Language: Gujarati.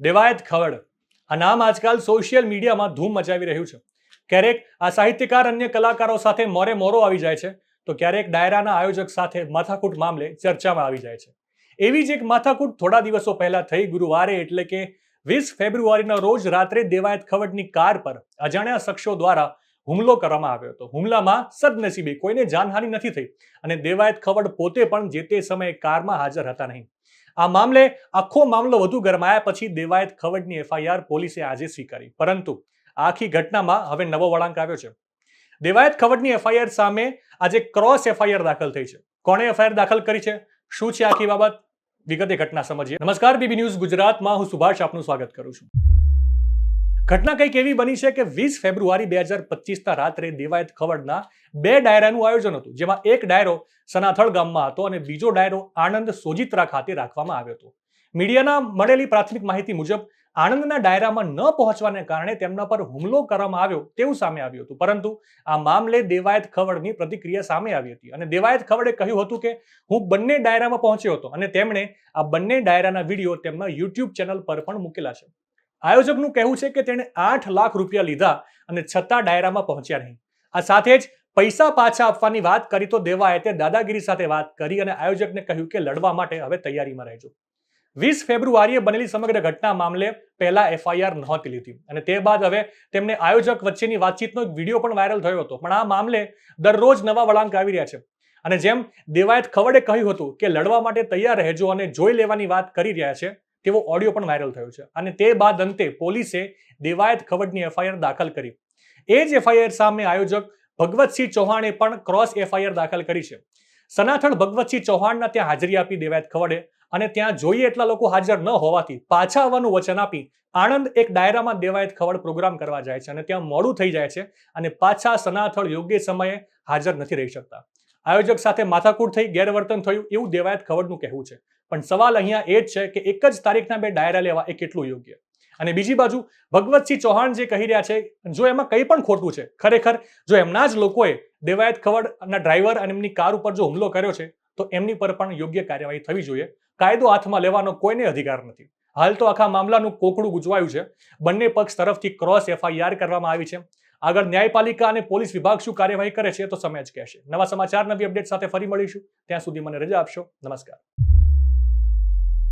દેવાયત ખવડ. આ નામ આજકાલ સોશિયલ મીડિયામાં ધૂમ મચાવી રહ્યું છે. ક્યારેક આ સાહિત્યકાર, અન્ય કલાકારો સાથે મોરે મોરો આવી જાય છે, તો ક્યારેક ડાયરાના આયોજક સાથે માથાકૂટ મામલે ચર્ચામાં આવી જાય છે. એવી જ એક માથાકૂટ થોડા દિવસો પહેલા થઈ ગુરુવારે, એટલે કે વીસ ફેબ્રુઆરીના રોજ રાત્રે દેવાયત ખવડની કાર પર અજાણ્યા શખ્સો દ્વારા હુમલો કરવામાં આવ્યો હતો. હુમલામાં સદનસીબે કોઈને જાનહાનિ નથી થઈ અને દેવાયત ખવડ પોતે પણ જે તે સમયે કારમાં હાજર હતા નહીં. આ મામલે આખો મામલો વધુ ગરમાયા પછી દેવાયત ખવડની એફઆઈઆર પોલીસે આજે સ્વીકારી. પરંતુ આખી ઘટનામાં હવે નવો વળાંક આવ્યો છે. દેવાયત ખવડની એફઆઈઆર સામે આજે ક્રોસ એફઆઈઆર દાખલ થઈ છે. કોણે એફઆઈઆર દાખલ કરી છે? શું છે આખી બાબત? વિગતે ઘટના સમજીએ. નમસ્કાર, બીબી ન્યૂઝ ગુજરાતમાં. હું સુભાષ આપનું સ્વાગત કરું છું. ઘટના કંઈક એવી બની છે કે વીસ ફેબ્રુઆરી બે હજાર પચીસના રાત્રે દેવાયત ખવડના બે ડાયરાનું આયોજન હતું, જેમાં એક ડાયરો સનાથળ ગામમાં હતો અને બીજો ડાયરો આણંદ સોજિત્રા ખાતે રાખવામાં આવ્યો હતો. મીડિયાના મળેલી પ્રાથમિક માહિતી મુજબ, આણંદના ડાયરામાં ન પહોંચવાને કારણે તેમના પર હુમલો કરવામાં આવ્યો તેવું સામે આવ્યું હતું. પરંતુ આ મામલે દેવાયત ખવડની પ્રતિક્રિયા સામે આવી હતી અને દેવાયત ખવડે કહ્યું હતું કે, હું બંને ડાયરામાં પહોંચ્યો હતો. અને તેમણે આ બંને ડાયરાના વીડિયો તેમના યુટ્યુબ ચેનલ પર પણ મૂકેલા છે. આયોજકનું કહેવું છે કે તેણે આઠ લાખ રૂપિયા લીધા અને છતાં ડાયરામાં પહોંચ્યા નહીં. આ સાથે જ પૈસા પાછા આપવાની વાત કરી તો દેવાયતે દાદાગીરી સાથે વાત કરી અને આયોજકને કહ્યું કે લડવા માટે હવે તૈયારીમાં રહેજો. વીસ ફેબ્રુઆરીએ બનેલી સમગ્ર ઘટના મામલે પહેલા એફઆઈઆર નહોતી લીધી અને તે બાદ હવે તેમને આયોજક વચ્ચેની વાતચીતનો એક વીડિયો પણ વાયરલ થયો હતો. પણ આ મામલે દરરોજ નવા વળાંક આવી રહ્યા છે અને જેમ દેવાયત ખવડે કહ્યું હતું કે લડવા માટે તૈયાર રહેજો અને જોઈ લેવાની વાત કરી રહ્યા છે તેવો ઓડિયો પણ વાયરલ થયો છે. અને તે બાદ અંતે પોલીસે દેવાયત ખવડની એફઆઈઆર દાખલ કરી. એ જ એફઆઈઆર સામે આયોજક ભગવતસિંહ ચૌહાણે પણ ક્રોસ એફઆઈઆર દાખલ કરી છે. સનાથળ ભગવતસિંહ ચૌહાણના ત્યાં હાજરી આપી દેવાયત ખવડે અને ત્યાં જોઈએ એટલા લોકો હાજર ન હોવાથી પાછા આવવાનું વચન આપી આણંદ એક ડાયરામાં દેવાયત ખવડ પ્રોગ્રામ કરવા જાય છે અને ત્યાં મોડું થઈ જાય છે અને પાછા સનાથળ યોગ્ય સમયે હાજર નથી રહી શકતા. આયોજક સાથે માથાકૂટ થઈ ગેરવર્તન થયું એવું દેવાયત ખવડનું કહેવું છે. પણ સવાલ અહીંયા એ જ છે કે એક જ તારીખના બે ડાયરા લેવા એ કેટલું યોગ્ય? અને બીજી બાજુ, ભગવતસિંહ ચૌહાણ જે કહી રહ્યા છે, જો એમાં કંઈ પણ ખોટું છે, ખરેખર જો એમના જ લોકોએ દેવાયત ખવડના ડ્રાઈવર અને એમની કાર ઉપર જો હુમલો કર્યો છે, તો એમની પર પણ યોગ્ય કાર્યવાહી થવી જોઈએ. કાયદો હાથમાં લેવાનો કોઈને અધિકાર નથી. હાલ તો આખા મામલાનું કોકડું ગુજવાયું છે. બંને પક્ષ તરફથી ક્રોસ એફઆઈઆર કરવામાં આવી છે. આગળ ન્યાયપાલિકા અને પોલીસ વિભાગ શું કાર્યવાહી કરે છે તો સમય જ કહેશે. નવા સમાચાર, નવી અપડેટ સાથે ફરી મળીશું. ત્યાં સુધી મને રજા આપશો. નમસ્કાર.